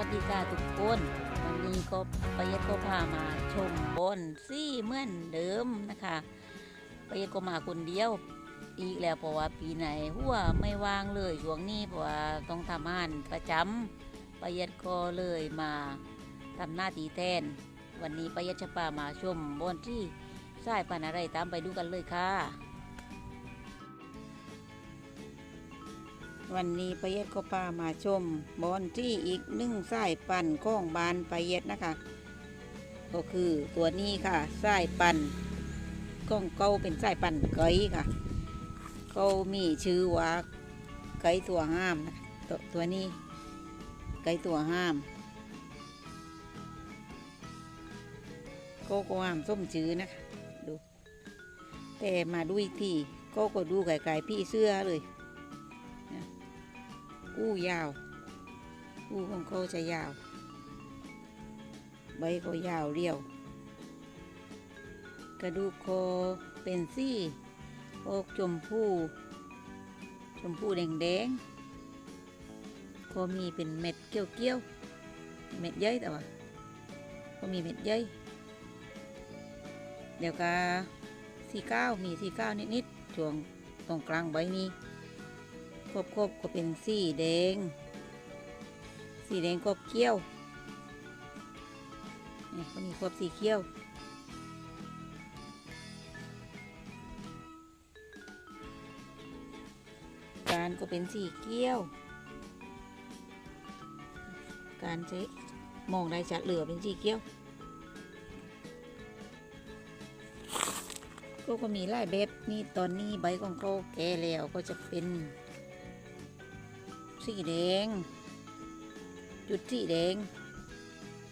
วัสดีค่ะทุกคน วันนี้ก็ไปยัดก็พามาชมบอนซี่เหมือนเดิมนะคะไปยัดก็มาคนเดียวอีกแล้วเพราะว่าปีไหนหัวไม่ว่างเลยช่วงนี้เพราะว่าต้องทำงานประจำไปยัดก็เลยมาทำหน้าที่แทน วันนี้ไปยัดจะพามาชมบอนที่สายพันอะไรตามไปดูกันเลยค่ะ วันนี้ประเยศก็พามาชมบอนที่อีกหนึ่งสายปั่นก้องบานประเยศนะคะ ก็คือตัวนี้ค่ะสายปั่นก้องเก้าเป็นสายปั่นไก่ค่ะเขามีชื่อว่าไก่ตัวห้ามนะตัวตัวนี้ ไก่ตัวห้ามก็ก็ห้ามส้มชื้อนะคะดู แต่มาดูอีกทีก็ก็ดูไก่ๆพี่เสื้อเลย อู้ยาว อู้ของเขาจะยาว ใบก็ยาวเรียว กระดูกคอเป็นซี่อกชมพูชมพูแดงแดงๆก็มีเป็นเม็ดเกี้ยวเกี้ยวเม็ดเย้ยแต่ว่าก็มีเม็ดเย้ยเดี๋ยวก็สีก้าวมีสีก้าวนิดๆช่วงตรงกลางใบนี้ ครบครบก็เป็นสีแดง สีแดงครบเขี้ยวนี่ก็มีครบสีเขี้ยวการก็เป็นสีเขี้ยว การใช้มองได้ชัดเหลือเป็นสีเขี้ยวก็ก็มีหลายแบบนี่ตอนนี้ใบของเขาแก่แล้วก็จะเป็น สีแดง จุดสีแดง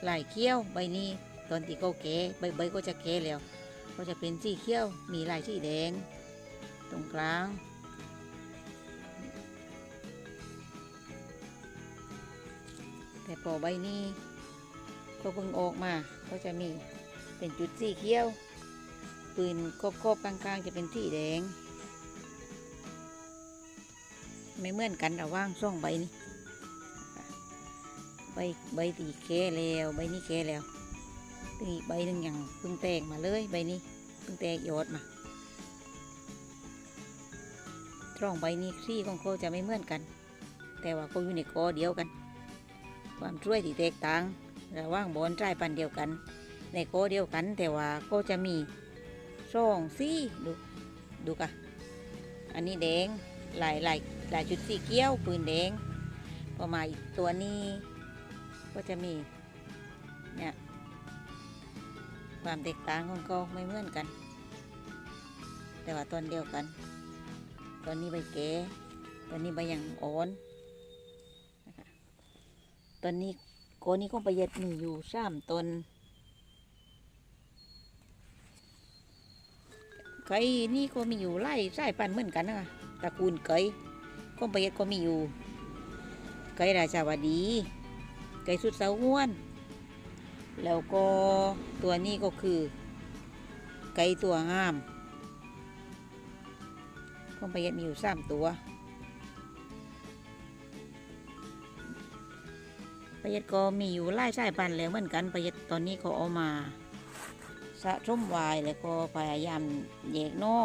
ลายเขี้ยวใบนี้ตอนที่เขาแก่ใบใบก็จะแก่แล้ว ก็จะเป็นสีเขี้ยวมีลายสีแดง ตรงกลาง แต่พอใบนี้ก็เพิ่งออกมาก็จะมีเป็นจุดสีเขี้ยวปืนครอบๆกลางๆ จะเป็นสีแดง ไม่เหมือนกันระว่างสองใบนี้ใบใบตีแก่แล้วใบนี้แก่แล้วตีใบหนึ่งอย่างเพิ่งแตกมาเลยใบนี้เพิ่งแตกยอดมาช่องใบนี้ซี่ของเขาจะไม่เหมือนกัน แต่ว่าเขาอยู่ในกอเดียวกัน ความช่วยที่แตกต่างระว่างบอนใจปันเดียวกัน ในกอเดียวกัน แต่ว่าก็จะมีช่องซี่ดูดูกะอันนี้แดง หลายหลายหลายชุดสีเขียวปืนแดงพอมาอีกตัวนี้ก็จะมีเนี่ยความแตกต่างของเขาไม่เหมือนกัน แต่ว่าตอนเดียวกันตอนนี้ใบแก่ตอนนี้ใบยังอ่อนตอนนี้โกนี้ก็ประหยัดมีอยู่สามตนไก่นี่ก็มีอยู่ไล่สายพันเหมือนกันนะคะ ตระกูลไก่ก็ประหยัดก็มีอยู่ไก่ราชาวดีไก่สุดเสาห้วน แล้วก็ตัวนี้ก็คือ ไก่ตัวห้ามก็ประหยัดมีอยู่สามตัวประหยัดก็มีอยู่ไล่สายพันแล้วเหมือนกันประหยัดตอนนี้เขาเอามาสะสมไว้แล้วก็พยายามแยกนอ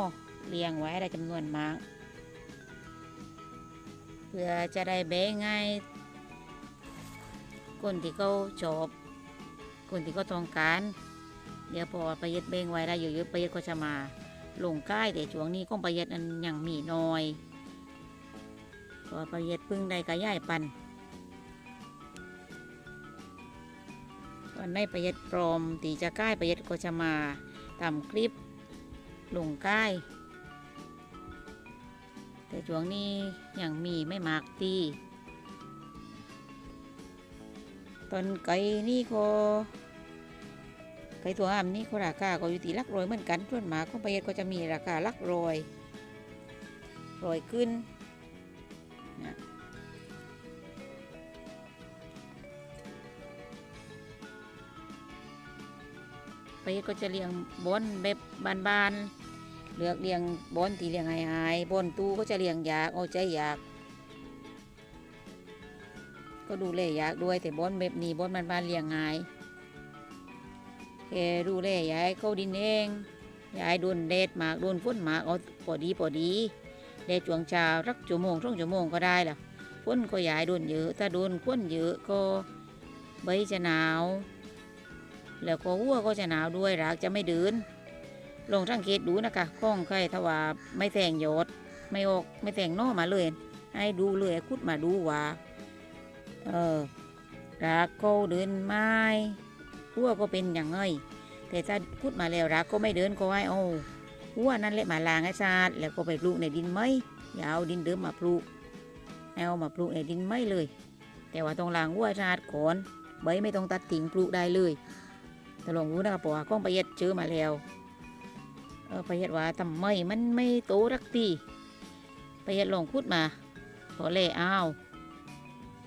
เลี้ยงไว้ได้จำนวนมาก เพื่อจะได้แบ่งให้คนที่เขาชอบคนที่เขาต้องการ เดี๋ยวพอประหยัดแบ่งไว้ได้เยอะๆประหยัดก็จะมาลงใกล้แต่ช่วงนี้ก็ประหยัดนั้นยังมีน้อยเพอประหยัดพึ่งได้กระย่ายปันวันในประหยัดปลอมตีจะใกล้ประหยัดก็จะมาทำคลิปลงใกล้ แต่ช่วงนี้ยังมีไม่มากตีตอนไก่นี่ก็ไก่ตัวอ้ํนี่ก็ราคาก็อยู่ที่ลักรอยเหมือนกันส่วนหมากของประเทศก็จะมีราคาลักรอยรอยขึ้นนะประเทศก็จะเลี้ยงบอนแบบบานๆ เลือกเลี้ยงบอนที่เลี้ยงหายๆบอนตู้ก็จะเลี้ยงยากเอาใจยาก ก็ดูแลยากด้วยแต่บอนแบบนี้บอนมันมาเลี้ยงง่ายแค่ดูแลยายเข้าดินเองยายโดนแดดหมากโดนฝนหมากเอาพอดีพอดีแดดจวงชารักชั่วโมงสองชั่วโมงก็ได้ล่ะฝนก็ยายโดนเยอะถ้าโดนฝนเยอะก็ใบจะหนาว แล้วก็วัวก็จะหนาวด้วยรากจะไม่เดิน ลองสังเกตดูนะคะข้องใครถ้าว่าไม่แต่งยอด ไม่ออกไม่แต่งนอมาเลย ให้ดูเลยคุดมาดูว่าเออรากก็เดินไม้หัวก็เป็นอย่างไงแต่ถ้าคุดมาแล้วรากก็ไม่เดินก็ให้เอาหัวนั่นแหละมาลางให้สะอาดแล้วก็ไปปลูกในดินไม้อย่าเอาดินเดิมมาปลูกให้เอามาปลูกในดินไม้เลย แต่ว่าต้องล้างหัวสะอาดก่อนใบไม่ต้องตัดทิ้งปลูกได้เลยแต่ลองรู้นะคะเพราข้องประเย็ดเจอมาแล้ว เออประหยัดว่าทำไมมันไม่โตรักทีประหยัดลองพูดมาพอเล่อ้าว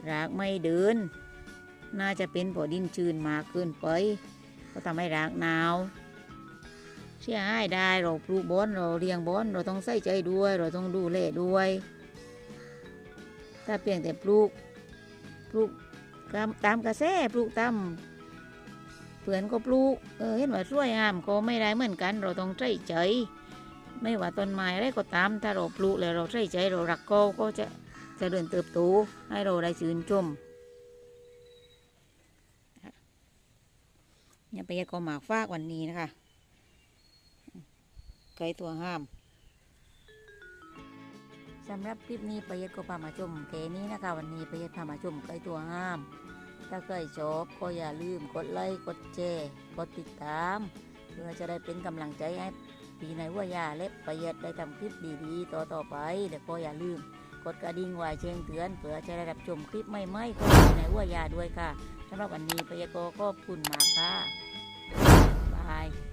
รากไม่เดิน น่าจะเป็นพอดินชื้นมากเกินไปก็ทำให้รากหนาวเสียหายได้เราปลูกบอนเราเลี้ยงบอนเราต้องใส่ใจด้วย เราต้องดูแลด้วย ถ้าเพียงแต่ปลูกปลูกตามตามกระแสปลูกตาม เพื่อนก็ปลูกเออเห็นว่าสวยงามก็ไม่ได้เหมือนกัน เราต้องใส่ใจ ไม่ว่าต้นไม้อะไรก็ตาม ถ้าเราปลูกแล้วเราใส่ใจเรารักก็ก็จะเจะเดินเติบโตให้เราได้ชื่นชมเนี่ยไปยัดก็หมากฟากวันนี้นะคะไก่ตัวห้ามสำหรับคลิปนี้ประยัดก็พามาชมแค่นี้นะคะ วันนี้ประยัดพามาชมไก่ตัวห้าม ถ้าใครชอบก็อย่าลืมกดไลค์กดแชร์กดติดตาม เพื่อจะได้เป็นกำลังใจให้ปีในว่ายาเล็บประหยัดได้ทำคลิปดีๆ ต่อต่อๆไปแต่ก็อย่าลืม กดกระดิ่งไว้เชิงเตือนเพื่อจะได้รับชมคลิปใหม่ๆของปีในว่ายาด้วยค่ะสำหรับวันนี้ประหยัดก็ขอบคุณมากค่ะบาย